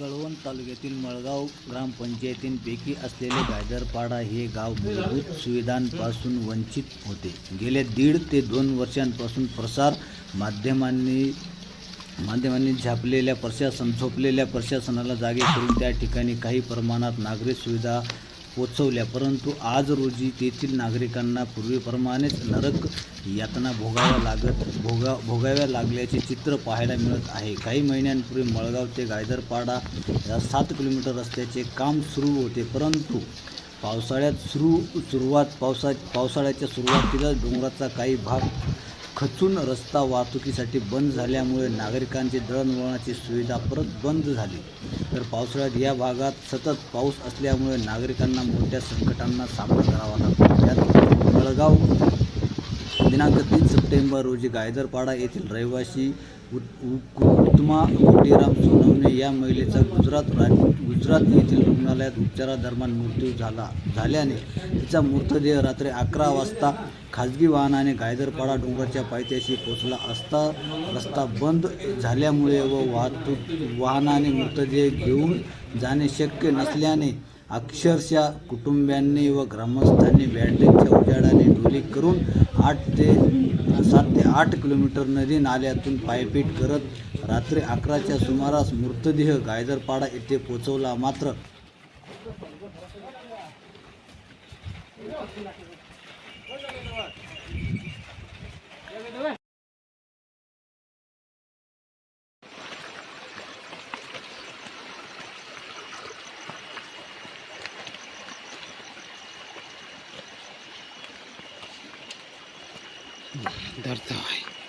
कळवण तालुक्यातील मळगाव ग्रामपंचायतींपैकी असलेले गायदरपाडा हे गाव मूलभूत सुविधांपासून वंचित होते. गेल्या दीड ते दोन वर्षांपासून प्रसार माध्यमांनी माध्यमांनी झापलेल्या प्रशासन झोपलेल्या प्रशासनाला जागे करून त्या ठिकाणी काही प्रमाणात नागरिक सुविधा पोचवल्या. परंतु आज रोजी तेथील नागरिकांना पूर्वीप्रमाणेच नरक यातना भोगाव्या लागत भोगा भोगाव्या लागल्याचे चित्र पाहायला मिळत आहे. काही महिन्यांपूर्वी मळगाव ते गायदरपाडा या सात किलोमीटर रस्त्याचे काम सुरू होते. परंतु पावसाळ्यात सुरू सुरुवात पावसा पावसाळ्याच्या सुरुवातीला डोंगराचा काही भाग खचून रस्ता वाहतुकीसाठी बंद झाल्यामुळे नागरिकांची दळणवळणाची सुविधा परत बंद झाली. तर पावसाळ्यात या भागात सतत पाऊस असल्यामुळे नागरिकांना मोठ्या संकटांना सामना करावा लागतो. त्यात जळगाव दिनांक तीन सप्टेंबर रोजी गायदरपाडा येथील रहिवासी उ- उत्तमा मोतीराम सोनवणे या महिलेचा गुजरात राज गुजरात येथील रुग्णालयात उपचारादरम्यान मृत्यू झाला झाल्याने तिचा मृतदेह रात्री अकरा वाजता खाजगी वाहनाने गायदरपाडा डोंगराच्या पायथ्याशी पोचला असता रस्ता बंद झाल्यामुळे व वाहतूक वाहनाने मृतदेह घेऊन जाणे शक्य नसल्याने अक्षरशः कुटुंबियांनी व ग्रामस्थांनी बॅटरीच्या उजाडाने डोली करून आठ ते सात ते आठ किलोमीटर नदी नाल्यातून पायपीट करत रात्री अकराच्या सुमारास मृतदेह गायदरपाडा येथे पोचवला मात्र धरता है